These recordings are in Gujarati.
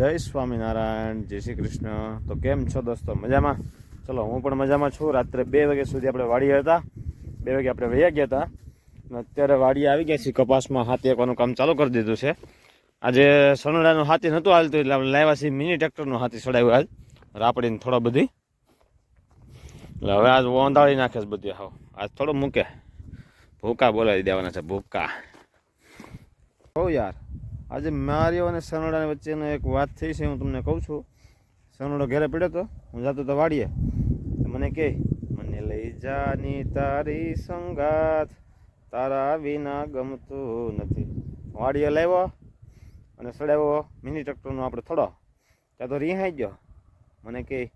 જય સ્વામિનારાયણ, જય શ્રી કૃષ્ણ. તો કેમ છો દોસ્તો? મજામાં? ચલો, હું પણ મજામાં છું. રાત્રે બે વાગ્યા સુધી આપણે વાડીએ હતા. બે વાગે આપણે વૈયા ગયા હતા. અને અત્યારે વાડી આવી ગયા છીએ. કપાસમાં હાથી એકવાનું કામ ચાલુ કરી દીધું છે. આજે સનડાનું હાથી નહોતું હાલતું એટલે આપણે લાવ્યા છીએ. મિની ટ્રેક્ટરનું હાથી ચડાવ્યું આજ રાપડીને થોડા બધી. એટલે હવે આજ ઓંધાળી નાખે છે બધી હાવ. આજ થોડું મૂકે. ભૂકા બોલાવી દેવાના છે, ભૂકા. હો યાર. આજે મારીઓ અને સનોડાની વચ્ચેનો એક વાત થઈ છે, હું તમને કહું છું. સનોડો ઘેરે પડ્યો તો હું જાતો તો વાડીએ. મને કે, મને લઈ જાની તારી સંગાત તારા વિના ગમતું નથી. વાડીએ લાવ્યો અને સડાવ્યો મિની ટ્રેક્ટરનો આપણે થોડો. ત્યાં તો રિહાઈ ગયો. મને કે,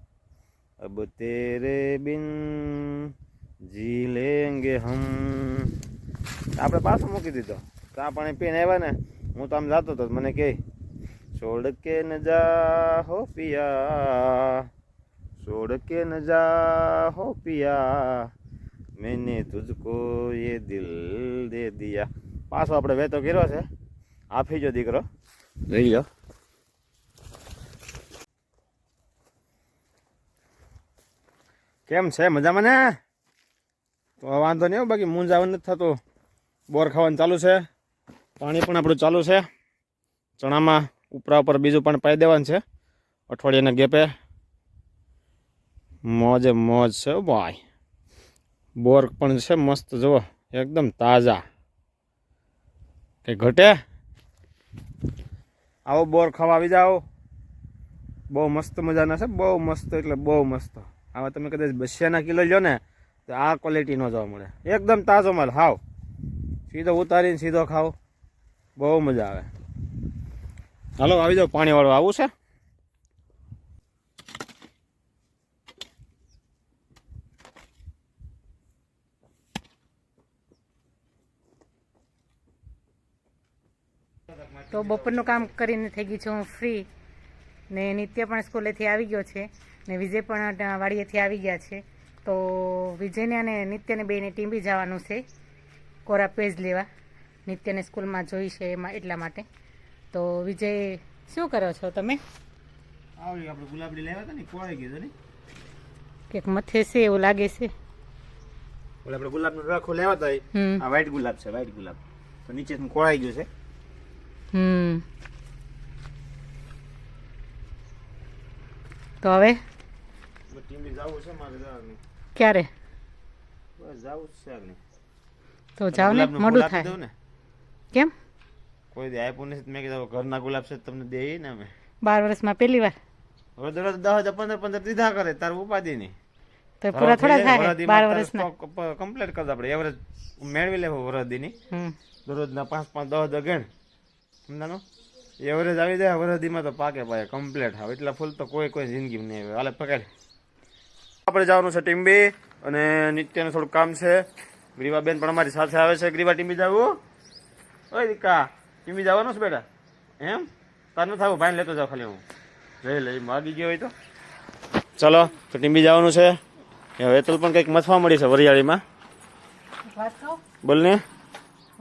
અબ તેરે બિન જી લેંગે હમ. આપણે પાછો મૂકી દીધો. ચા પાણી પીને આવ્યા ને હું તો આમ જતો હતો મને કે, છોડ કે ન જા હો પિયા, છોડ કે ન જા હો પિયા, મેને તુજકો એ દિલ દે દિયા. પાછો આપણે વેતો કર્યો છે. આપી જો દીકરો. લઈ લો કેમ છે? મજામાં ને? તો વાંધો નહીં બાકી મૂંઝાવન નથી થતું. બોર ખાવાનું ચાલુ છે. પાણી પણ આપણું ચાલુ છે. ચણામાં ઉપરા ઉપર બીજું પણ પાઈ દેવાનું છે. અઠવાડિયાના ગેપે. મોજે મોજ છે ભાઈ. બોર પણ છે મસ્ત, જુઓ, એકદમ તાજા. કંઈ ઘટે? આવો બોર ખાવા આવી જાઓ. બહુ મસ્ત મજાના છે, બહુ મસ્ત એટલે બહુ મસ્ત. આવા તમે કદાચ બસિયાના કિલો લ્યો ને, તો આ ક્વોલિટી ન જોવા મળે. એકદમ તાજો માલ, હાવ. સીધો ઉતારીને સીધો ખાઓ. બહુ મજા આવે. હાલો, આવી જાઓ, પાણીવાળું આવું છે. તો બપોરનું કામ કરીને થઈ ગઈ છું, હું ફ્રી ને નિત્ય પણ સ્કૂલેથી આવી ગયો છે, ને વિજય પણ વાડીએથી આવી ગયા છે. તો વિજયને અને નિત્યને બેને ટીંબી જવાનું છે, કોરા પેજ લેવા. નિત્યને સ્કૂલમાં જોઈ છે એમાં એટલા માટે. તો વિજય શું કરો છો તમે? આવડી આપણે ગુલાબડી લેવા હતા ને કોળાઈ ગયો ને. કંઈક મથે છે એવું લાગે છે. ઓલા આપણે ગુલાબનું રાખો લેવા હતા આ વ્હાઈટ ગુલાબ છે વ્હાઈટ ગુલાબ. તો નીચે કોળાઈ ગયું છે. હમ. તો હવે? ક્યારે? બસ જવું છે આગળ. તો જાવ ને મોડું થાય. ને. કેમ? કોઈ દે આપ્યું નથી. મેં કીધું ઘરના ગુલાબ છે તમને દે ને અમે. બાર વર્ષમાં પહેલી વાર? હવે દરરોજ દસ હજાર પંદર પંદર દીધા કરે. તારું ઉપાધિ નહીં. તો પૂરા થોડા થાય બાર વર્ષના. કમ્પ્લીટ કરતા આપણે. એવરેજ મેળવી લેવો વરદીની દરરોજના પાંચ પાંચ દસ હજાર ગણ સમજાનો એવરેજ આવી જાય વરદીમાં તો પાકે પાકે કમ્પ્લીટ આવે. એટલા ફૂલ તો કોઈ કોઈ જિંદગી નહીં આવે. હાલે પકડ. આપણે જવાનું છે ટીમ્બી અને નિત્યનું થોડું કામ છે. ગ્રીવાબેન પણ અમારી સાથે આવે છે. ગ્રીવા ટીમ્બી જવું? ઓય દીકા ચીમી જવાનું છે બેટા? એમ? તાર નથી આવું ભાઈ લેતો જાવ ખાલી હું. લઈ લઈ માગી ગયો હોય તો. ચલો તો ટીમ્બી જવાનું છે. એ વેતલ પણ કંઈક મથવા મળી છે વરિયાળીમાં. બોલ ને.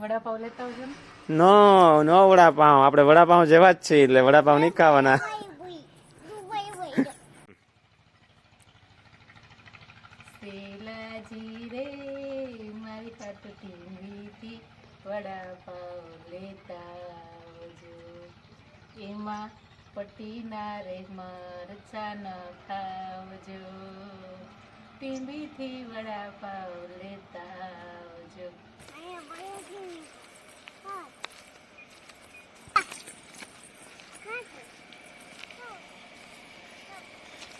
વડાપાવ લેતા આવજો ને નો નો વડાપાવ. આપણે વડાપાવ જેવા જ છે એટલે વડાપાવ નહીં ખાવાના. શેલાજી રે મારી પાટુટી મીઠી વડાપાવ લેતા આવજો એમાં પટ્ટીના રે મરચા ન ખાવજો ટીંબીથી વડાપાવ લેતા આવજો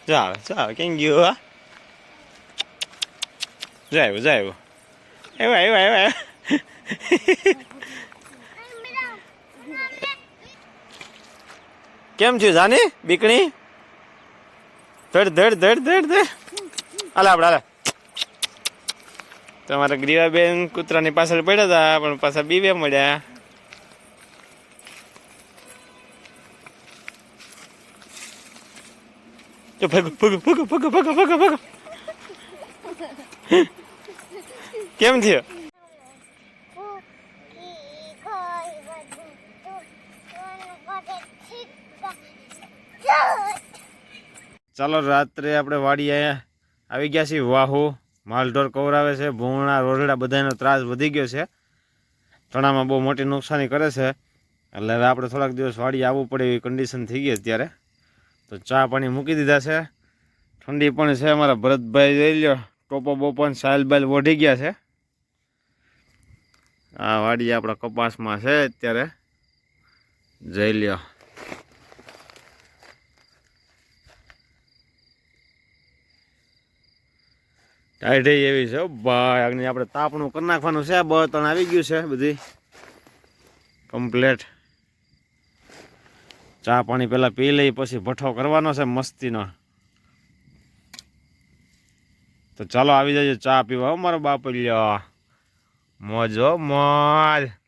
ચાલે ચાલે કેમ ગયું હા જાય જાય આવ્યો આવ્યો આવ્યો કેમ થયું જાની? બીકણી? ધડ ધડ ધડ ધડ ધડ. હાલે આપણે હાલે. તમારા ગ્રીવાબેન કૂતરાની પાછળ પડ્યા હતા પણ પાછા બીવે મળ્યા. તો ભગો ભગો. કેમ થયો? ચાલો રાત્રે આપણે વાડી આવી ગયા છીએ વાહુ. માલઢોર કવરાવે છે. ભૂણા રોરડા બધાનો ત્રાસ વધી ગયો છે. ચણામાં બહુ મોટી નુકસાની કરે છે. એટલે આપણે થોડાક દિવસ વાડી આવવું પડે એવી કન્ડિશન થઈ ગઈ અત્યારે. તો ચા પાણી મૂકી દીધા છે. ઠંડી પણ છે અમારા ભરતભાઈ, જોઈ લ્યો. ટોપો બોપન સાયલ બાયલ વઢી ગયા છે. આ વાડી આપણા કપાસમાં છે અત્યારે. જઈ લ્યો. ટાઈટ એવી છે ભાઈ આગળ આપણે તાપણું કરી નાખવાનું છે. બળતણ આવી ગયું છે બધી. કમ્પ્લેટ. ચા પાણી પહેલાં પી લઈ, પછી ભઠ્ઠો કરવાનો છે મસ્તીનો. તો ચાલો, આવી જજો ચા પીવા મારો બાપ લ્યો મોજ મોજ.